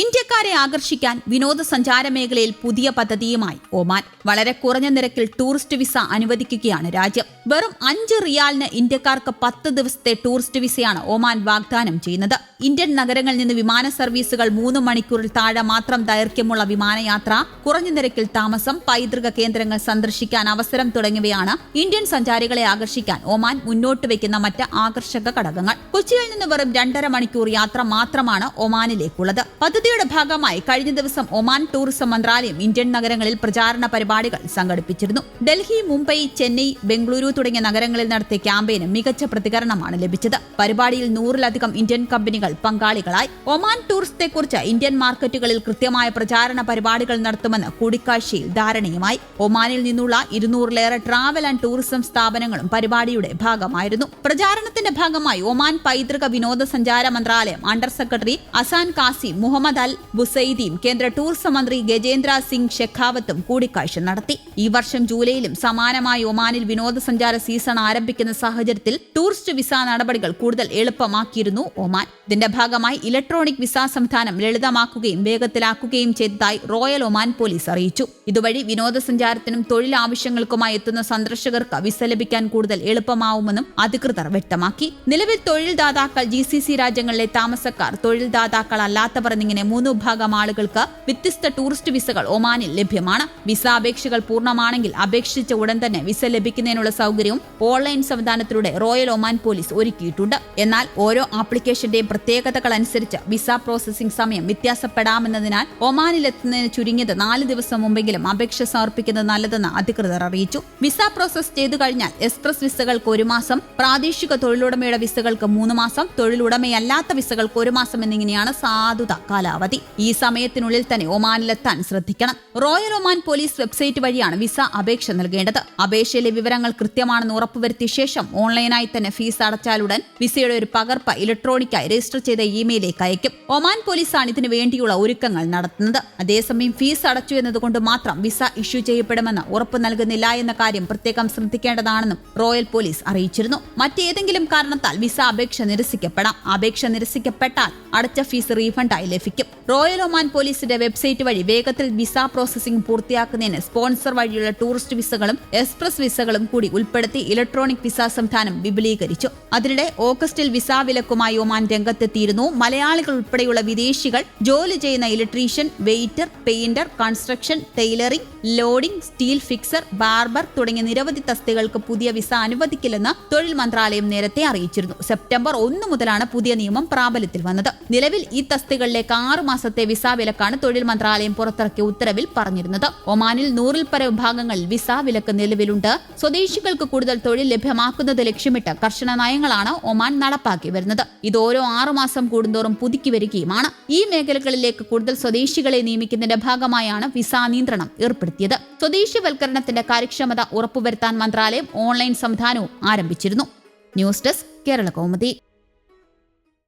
ഇന്ത്യക്കാരെ ആകർഷിക്കാൻ വിനോദസഞ്ചാര മേഖലയിൽ പുതിയ പദ്ധതിയുമായി ഒമാൻ. വളരെ കുറഞ്ഞ നിരക്കിൽ ടൂറിസ്റ്റ് വിസ അനുവദിക്കുകയാണ് രാജ്യം. വെറും അഞ്ച് റിയാലിന് ഇന്ത്യക്കാർക്ക് പത്ത് ദിവസത്തെ ടൂറിസ്റ്റ് വിസയാണ് ഒമാൻ വാഗ്ദാനം ചെയ്യുന്നത്. ഇന്ത്യൻ നഗരങ്ങളിൽ നിന്ന് വിമാന സർവീസുകൾ മൂന്ന് മണിക്കൂറിൽ താഴെ മാത്രം ദൈർഘ്യമുള്ള വിമാനയാത്ര കുറഞ്ഞ നിരക്കിൽ താമസം പൈതൃക കേന്ദ്രങ്ങൾ സന്ദർശിക്കാൻ അവസരം തുടങ്ങിയവയാണ് ഇന്ത്യൻ സഞ്ചാരികളെ ആകർഷിക്കാൻ ഒമാൻ മുന്നോട്ട് വയ്ക്കുന്ന മറ്റ് ആകർഷക ഘടകങ്ങൾ. കൊച്ചിയിൽ നിന്ന് വെറും രണ്ടര മണിക്കൂർ യാത്ര മാത്രമാണ് ഒമാനിലേക്കുള്ളത്. പദ്ധതിയുടെ ഭാഗമായി കഴിഞ്ഞ ദിവസം ഒമാൻ ടൂറിസം മന്ത്രാലയം ഇന്ത്യൻ നഗരങ്ങളിൽ പ്രചാരണ പരിപാടികൾ സംഘടിപ്പിച്ചിരുന്നു. ഡൽഹി മുംബൈ ചെന്നൈ ബംഗളൂരു തുടങ്ങിയ നഗരങ്ങളിൽ നടത്തിയ ക്യാമ്പയിന് മികച്ച പ്രതികരണമാണ് ലഭിച്ചത്. പരിപാടിയിൽ നൂറിലധികം ഇന്ത്യൻ കമ്പനികൾ പങ്കാളികളായി. ഒമാൻ ടൂറിസത്തെക്കുറിച്ച് ഇന്ത്യൻ മാർക്കറ്റുകളിൽ കൃത്യമായ പ്രചാരണ പരിപാടികൾ നടത്തുമെന്ന് കൂടിക്കാഴ്ചയിൽ ധാരണയുമായി. ഒമാനിൽ നിന്നുള്ള ഇരുന്നൂറിലേറെ ട്രാവൽ ആൻഡ് ടൂറിസം സ്ഥാപനങ്ങളും പരിപാടിയുടെ ഭാഗമായിരുന്നു. പ്രചാരണത്തിന്റെ ഭാഗമായി ഒമാൻ പൈതൃക വിനോദസഞ്ചാര മന്ത്രാലയം under secretary Azzan Qasim Muhammad Al ബുസൈദിയും കേന്ദ്ര ടൂറിസം മന്ത്രി ഗജേന്ദ്ര സിംഗ് ഷെഖാവത്തും കൂടിക്കാഴ്ച നടത്തി. ഈ വർഷം ജൂലൈയിലും സമാനമായി ഒമാനിൽ വിനോദസഞ്ചാര സീസൺ ആരംഭിക്കുന്ന സാഹചര്യത്തിൽ ടൂറിസ്റ്റ് വിസ നടപടികൾ കൂടുതൽ എളുപ്പമാക്കിയിരുന്നു ഒമാൻ. ഇതിന്റെ ഭാഗമായി ഇലക്ട്രോണിക് വിസ സംവിധാനം ലളിതമാക്കുകയും വേഗത്തിലാക്കുകയും ചെയ്തതായി റോയൽ ഒമാൻ പോലീസ് അറിയിച്ചു. ഇതുവഴി വിനോദസഞ്ചാരത്തിനും തൊഴിൽ ആവശ്യങ്ങൾക്കുമായി എത്തുന്ന സന്ദർശകർക്ക് വിസ ലഭിക്കാൻ കൂടുതൽ എളുപ്പമാവുമെന്നും അധികൃതർ വ്യക്തമാക്കി. നിലവിൽ തൊഴിൽദാതാക്കൾ ജി സി സി രാജ്യങ്ങളിലെ താമസക്കാർ തൊഴിൽദാതാക്കൾ അല്ലാത്തവർ എന്നിങ്ങനെ മൂന്ന് വിഭാഗം ആളുകൾക്ക് വ്യത്യസ്ത ടൂറിസ്റ്റ് വിസകൾ ഒമാനിൽ ലഭ്യമാണ്. വിസ അപേക്ഷകൾ പൂർണമാണെങ്കിൽ അപേക്ഷിച്ച ഉടൻ തന്നെ വിസ ലഭിക്കുന്നതിനുള്ള സൗകര്യവും ഓൺലൈൻ സംവിധാനത്തിലൂടെ റോയൽ ഒമാൻ പോലീസ് ഒരുക്കിയിട്ടുണ്ട്. എന്നാൽ ഓരോ ആപ്ലിക്കേഷന്റെയും പ്രത്യേകതകൾ അനുസരിച്ച് വിസ പ്രോസസിംഗ് സമയം വ്യത്യാസപ്പെടാമെന്നതിനാൽ ഒമാനിലെത്തുന്നതിന് ചുരുങ്ങിയത് നാല് ദിവസം മുമ്പെങ്കിലും അപേക്ഷ സമർപ്പിക്കുന്നത് നല്ലതെന്ന് അധികൃതർ അറിയിച്ചു. വിസ പ്രോസസ് ചെയ്തു കഴിഞ്ഞാൽ എക്സ്പ്രസ് വിസകൾക്ക് ഒരു മാസം പ്രാദേശിക തൊഴിലുടമയുടെ വിസകൾക്ക് മൂന്ന് മാസം തൊഴിലുടമയല്ലാത്ത വിസകൾക്ക് ഒരു മാസം എന്നിങ്ങനെയാണ് സാധുത കാലാവധി. ഈ സമയത്തിനുള്ളിൽ തന്നെ ഒമാനിലെത്താൻ ശ്രദ്ധിക്കണം. റോയൽ ഒമാൻ പോലീസ് വെബ്സൈറ്റ് വഴിയാണ് വിസ അപേക്ഷ നൽകേണ്ടത്. അപേക്ഷയിലെ വിവരങ്ങൾ കൃത്യമാണെന്ന് ഉറപ്പുവരുത്തിയ ശേഷം ഓൺലൈനായി തന്നെ ഫീസ് അടച്ചാലുടൻ വിസയുടെ ഒരു പകർപ്പ് ഇലക്ട്രോണിക്കായി രജിസ്റ്റർ ചെയ്ത ഇമെയിലേക്ക് അയക്കും. ഒമാൻ പോലീസാണ് ഇതിനു വേണ്ടിയുള്ള ഒരുക്കങ്ങൾ നടത്തുന്നത്. അതേസമയം ഫീസ് അടച്ചു എന്നതുകൊണ്ട് മാത്രം വിസ ഇഷ്യൂ ചെയ്യപ്പെടുമെന്ന് ഉറപ്പ് നൽകുന്നില്ല എന്ന കാര്യം പ്രത്യേകം ശ്രദ്ധിക്കേണ്ടതാണെന്നും റോയൽ പോലീസ് അറിയിച്ചിരുന്നു. മറ്റേതെങ്കിലും കാരണത്താൽ വിസ അപേക്ഷ നിരസിക്കപ്പെടാം. അപേക്ഷ നിരസിക്കപ്പെട്ടാൽ അടച്ച ഫീസ് റീഫണ്ടായി ലഭിക്കും. റോയൽ ഒമാൻ പോലീസിന്റെ വെബ്സൈറ്റ് വഴി വേഗത്തിൽ വിസ പ്രോസസിംഗ് പൂർത്തിയാക്കുന്നതിന് സ്പോൺസർ വഴിയുള്ള ടൂറിസ്റ്റ് വിസകളും എക്സ്പ്രസ് വിസകളും കൂടി ഉൾപ്പെടുത്തി ഇലക്ട്രോണിക് വിസ സംവിധാനം വിപുലീകരിച്ചു. അതിനിടെ ഓഗസ്റ്റിൽ വിസ വിലക്കുമായി ഒമാൻ രംഗത്തെത്തിയിരുന്നു. മലയാളികൾ ഉൾപ്പെടെയുള്ള വിദേശികൾ ജോലി ചെയ്യുന്ന electrician waiter painter construction tailoring loading steel fixer barber തുടങ്ങിയ നിരവധി തസ്തികൾക്ക് പുതിയ വിസ അനുവദിക്കില്ലെന്ന് തൊഴിൽ മന്ത്രാലയം നേരത്തെ അറിയിച്ചിരുന്നു. സെപ്റ്റംബർ ഒന്ന് മുതലാണ് പുതിയ നിയമം പ്രാബല്യത്തിൽ വന്നത്. നിലവിൽ ഈ തസ്തികളിലേക്ക് ആറ് മാസത്തെ വിസ വിലക്കാണ് തൊഴിൽ മന്ത്രാലയം പുറത്തിറക്കിയ ഉത്തരവിൽ പറഞ്ഞിരുന്നത്. ഒമാനിൽ നൂറിൽ പര വിഭാഗങ്ങളിൽ വിസ വിലക്ക് നിലവിലുണ്ട്. സ്വദേശികൾക്ക് കൂടുതൽ തൊഴിൽ ലഭ്യമാക്കുന്നത് ലക്ഷ്യമിട്ട് കർശന നയങ്ങളാണ് ഒമാൻ നടപ്പാക്കി വരുന്നത്. ഇത് ഓരോ ആറുമാസം കൂടുന്തോറും പുതുക്കി വരികയുമാണ്. ഈ മേഖലകളിലേക്ക് കൂടുതൽ സ്വദേശികളെ നിയമിക്കുന്നതിന്റെ ഭാഗമായാണ് വിസ നിയന്ത്രണം ഏർപ്പെടുത്തിയത്. സ്വദേശിവൽക്കരണത്തിന്റെ കാര്യക്ഷമത ഉറപ്പുവരുത്താൻ മന്ത്രാലയം ഓൺലൈൻ സംവിധാനവും ആരംഭിച്ചിരുന്നു. News desk Kerala Kaumudi.